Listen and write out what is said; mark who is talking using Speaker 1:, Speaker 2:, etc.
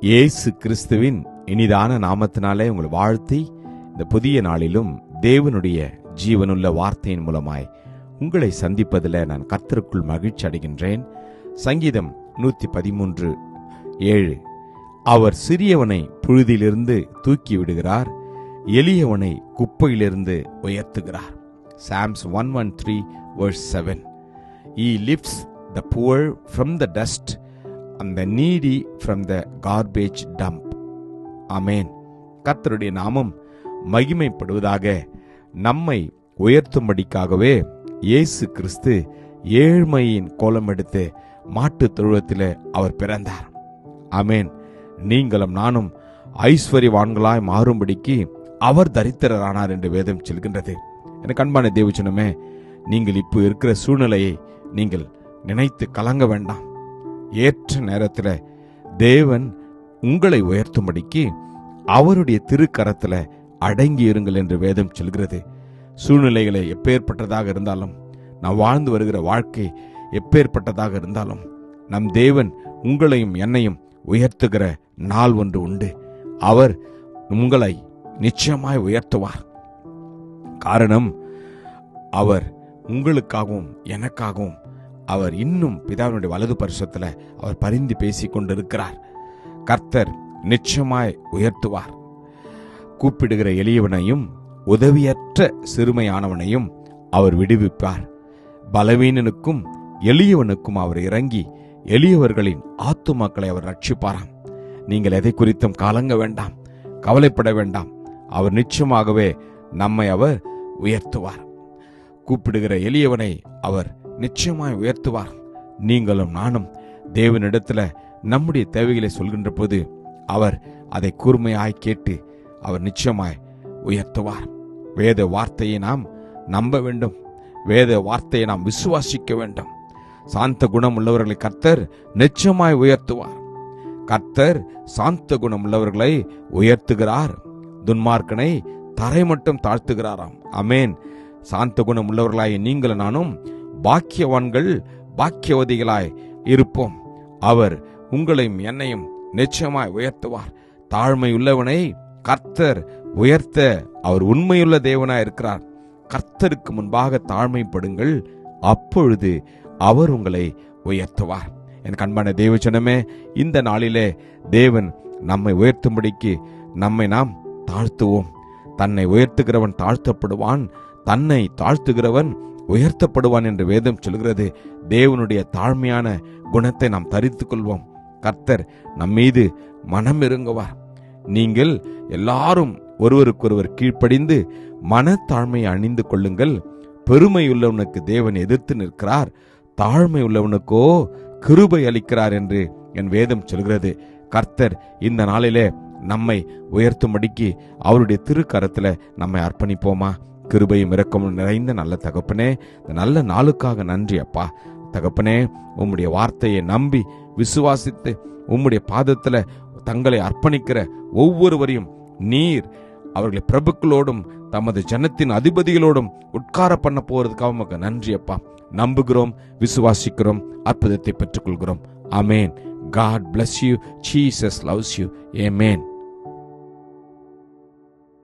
Speaker 1: இயேசு கிறிஸ்துவின் இனிதான நாமத்தினாலே உங்களை வாழ்த்தி இந்த புதிய நாளிலும் தேவனுடைய ஜீவனுள்ள வார்த்தையின் மூலமாய் உங்களை சந்திப்பதில் நான் கர்த்தருக்குள் மகிழ்ச்சி அடைகின்றேன். சங்கீதம் நூற்றி பதிமூன்று ஏழு. அவர் சிறியவனை புழுதியிலிருந்து தூக்கி விடுகிறார் எளியவனை குப்பையிலிருந்து உயர்த்துகிறார். Psalms one one three verse seven. He lifts the poor from the dust and the needy from the garbage dump amen கர்த்தருடைய நாமம் மகிமைப்படுவதாக நம்மை உயர்த்தும்படிக்காகவே இயேசு கிறிஸ்து ஏழ்மையின் கோலம் எடுத்து மாட்டுத் தொழுவத்தில் அவர் பிறந்தார். அமேன் நீங்களும் நானும் ஐஸ்வர்யவான்களாய் மாறும்படிக்கு அவர் தரித்திரரானார் என்று வேதம் செல்கின்றது. எனக்கு அன்பான தேவச்சனமே நீங்கள் இப்போ இருக்கிற சூழ்நிலையை நீங்கள் நினைத்து கலங்க வேண்டாம். ஏற்ற நேரத்தில் தேவன் உங்களை உயர்த்தும்படிக்கு அவருடைய திருக்கரத்தில் அடங்கி இருங்கள் என்று வேதம் சொல்கிறது. சூழ்நிலைகளை எப்பேற்பட்டதாக இருந்தாலும் நாம் வாழ்ந்து வருகிற வாழ்க்கை எப்பேற்பட்டதாக இருந்தாலும் நம் தேவன் உங்களையும் என்னையும் உயர்த்துகிற நாள் ஒன்று உண்டு. அவர் உங்களை நிச்சயமாய் உயர்த்துவார். காரணம் அவர் உங்களுக்காகவும் எனக்காகவும் அவர் இன்னும் பிதாவினுடைய வலது பரிசத்தில் அவர் பரிந்து பேசிக்கொண்டிருக்கிறார். கர்த்தர் நிச்சயமாய் உயர்த்துவார். கூப்பிடுகிற எளியவனையும் உதவியற்ற சிறுமையானவனையும் அவர் விடுவிப்பார். பலவீனனுக்கும் எளியவனுக்கும் அவர் இறங்கி எளியவர்களின் ஆத்துமாக்களை அவர் ரட்சிப்பாராம். நீங்கள் எதை குறித்தும் கலங்க வேண்டாம் கவலைப்பட வேண்டாம். அவர் நிச்சயமாகவே நம்மை அவர் உயர்த்துவார். கூப்பிடுகிற எளியவனை அவர் நிச்சயமாய் உயர்த்துவார். நீங்களும் நானும் தேவனிடத்துல நம்முடைய தேவைகளை சொல்கின்ற போது அவர் அதை கூர்மையாய் கேட்டு அவர் நிச்சயமாய் உயர்த்துவார். வேத வார்த்தையை நாம் நம்ப வேண்டும். வேத வார்த்தையை நாம் விசுவாசிக்க வேண்டும். சாந்த குணம் உள்ளவர்களை கர்த்தர் நிச்சயமாய் உயர்த்துவார். கர்த்தர் சாந்த குணம் உள்ளவர்களை உயர்த்துகிறார். துன்மார்க்கனை தரை மட்டும் தாழ்த்துகிறாராம். அமேன் சாந்த குணம் உள்ளவர்களாய நீங்கள் நானும் பாக்கியவான்கள் பாக்கியவதிகளாய் இருப்போம். அவர் உங்களையும் என்னையும் நிச்சயமாய் உயர்த்துவார். தாழ்மை உள்ளவனை கர்த்தர் உயர்த்த அவர் உண்மையுள்ள தேவனாய் இருக்கிறார். கர்த்தருக்கு முன்பாக தாழ்மைப்படுங்கள். அப்பொழுது அவர் உங்களை உயர்த்துவார். என் கண்பான தேவச்சனமே இந்த நாளிலே தேவன் நம்மை உயர்த்தும்படிக்கு நம்மை நாம் தாழ்த்துவோம். தன்னை உயர்த்துகிறவன் தாழ்த்தப்படுவான். தன்னை தாழ்த்துகிறவன் உயர்த்தப்படுவான் என்று வேதம் சொல்கிறது தேவனுடைய தாழ்மையான குணத்தை நாம் தரித்து கொள்வோம் கர்த்தர் நம்மீது மனம் இருங்குவார் நீங்கள் எல்லாரும் ஒருவருக்கொருவர் கீழ்ப்படிந்து மனத்தாழ்மையை அணிந்து கொள்ளுங்கள். பெருமை உள்ளவனுக்கு தேவன் எதிர்த்து நிற்கிறார். தாழ்மை உள்ளவனுக்கோ கிருபை அளிக்கிறார் என்று என் வேதம் சொல்கிறது கர்த்தர் இந்த நாளிலே நம்மை உயர்த்தும்படிக்கு அவருடைய திருக்கரத்துல நம்மை அர்ப்பணிப்போமா? கிருபையும் இறக்கமும் நிறைந்த நல்ல தகப்பனே இந்த நல்ல நாளுக்காக நன்றி அப்பா. தகப்பனே உம்முடைய வார்த்தையை நம்பி விசுவாசித்து உம்முடைய பாதத்தில் தங்களை அர்ப்பணிக்கிற ஒவ்வொருவரையும் நீர் அவர்களை பிரபுக்களோடும் தமது ஜனத்தின் அதிபதிகளோடும் உட்கார பண்ண போறதுக்காக உமக்கு நன்றி அப்பா. நம்புகிறோம் விசுவாசிக்கிறோம் அற்புதத்தை பெற்றுக்கொள்கிறோம். Amen God bless you Jesus loves you amen